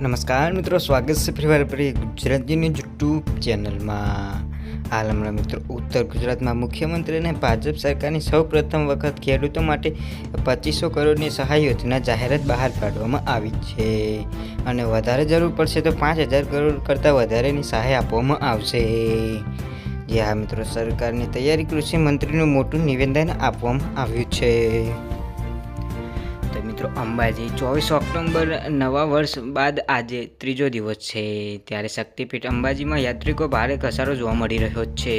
નમસ્કાર મિત્રો, સ્વાગત છે ફરીવાર ફરી ગુજરાતીની યુટ્યુબ ચેનલમાં. હાલ હમણાં મિત્રો ઉત્તર ગુજરાતમાં મુખ્યમંત્રી અને ભાજપ સરકારની સૌ પ્રથમ વખત ખેડૂતો માટે પચીસો કરોડની સહાય યોજના જાહેરાત બહાર પાડવામાં આવી છે. અને વધારે જરૂર પડશે તો પાંચ હજાર કરોડ કરતાં વધારેની સહાય આપવામાં આવશે. જે હા મિત્રો, સરકારની તૈયારી કૃષિ મંત્રીનું મોટું નિવેદન આપવામાં આવ્યું છે. મિત્રો, અંબાજી ચોવીસ ઓક્ટોબર નવા વર્ષ બાદ આજે ત્રીજો દિવસ છે. ત્યારે શક્તિપીઠ અંબાજીમાં યાત્રિકો ભારે ઘસારો જોવા મળી રહ્યો છે.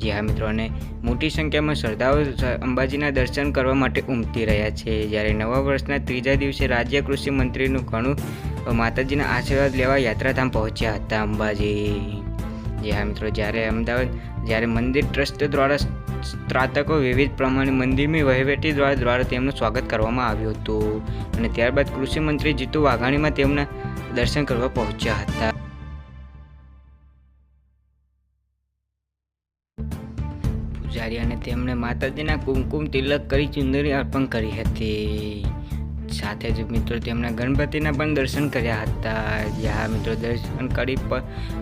જી હા મિત્રો, અને મોટી સંખ્યામાં શ્રદ્ધાળુ અંબાજીના દર્શન કરવા માટે ઉમટી રહ્યા છે. જ્યારે નવા વર્ષના ત્રીજા દિવસે રાજ્ય કૃષિ મંત્રીનું ઘણું માતાજીના આશીર્વાદ લેવા યાત્રાધામ પહોંચ્યા હતા અંબાજી. જી હા મિત્રો, જ્યારે અમદાવાદ, જ્યારે મંદિર ટ્રસ્ટ દ્વારા ત્રાતકો વિવિધ પ્રમાણે મંદિરની વહીવટી દ્વારા દ્વારા તેમનું સ્વાગત કરવામાં આવ્યું હતું. અને ત્યારબાદ કૃષિ મંત્રી જીતુ વાઘાણીમાં તેમના દર્શન કરવા પહોંચ્યા હતા. પૂજારી અને તેમણે માતાજીના કુમકુમ તિલક કરી ચુંદરી અર્પણ કરી હતી. સાથે જ મિત્રો તેમના ગણપતિના પણ દર્શન કર્યા હતા. જ્યાં મિત્રો, દર્શન કરી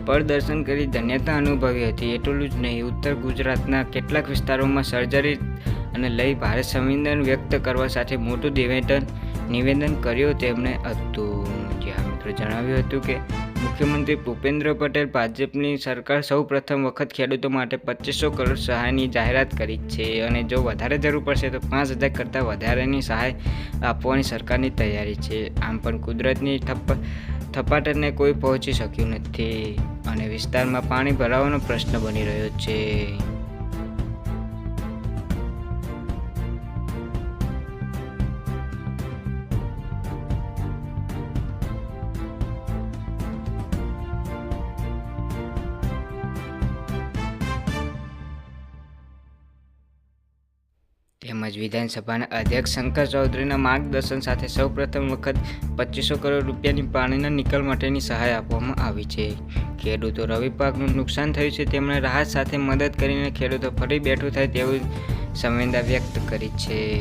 પર દર્શન કરી ધન્યતા અનુભવી હતી. એટલું જ નહીં, ઉત્તર ગુજરાતના કેટલાક વિસ્તારોમાં સર્જરી અને લઈ ભારે સંવેદન વ્યક્ત કરવા સાથે મોટું નિવેદન નિવેદન કર્યું તેમણે હતું. જ્યાં મિત્રો, જણાવ્યું હતું કે મુખ્યમંત્રી ભૂપેન્દ્ર પટેલ ભાજપની સરકાર સૌ પ્રથમ વખત ખેડૂતો માટે પચીસો કરોડ સહાયની જાહેરાત કરી છે અને જો વધારે જરૂર પડશે તો પાંચ હજાર કરતાં વધારેની સહાય આપવાની સરકારની તૈયારી છે. આમ પણ કુદરતની થપ થપાટને કોઈ પહોંચી શક્યું નથી અને વિસ્તારમાં પાણી ભરાવાનો પ્રશ્ન બની રહ્યો છે. તેમજ વિધાનસભાના અધ્યક્ષ શંકર ચૌધરીના માર્ગદર્શન સાથે સૌપ્રથમ વખત પચીસો કરોડ રૂપિયાની પાણીના નિકાલ માટેની સહાય આપવામાં આવી છે. ખેડૂતો રવિ પાકનું નુકસાન થયું છે, તેમણે રાહત સાથે મદદ કરીને ખેડૂતો ફરી બેઠું થાય તેવું સંવેદના વ્યક્ત કરી છે.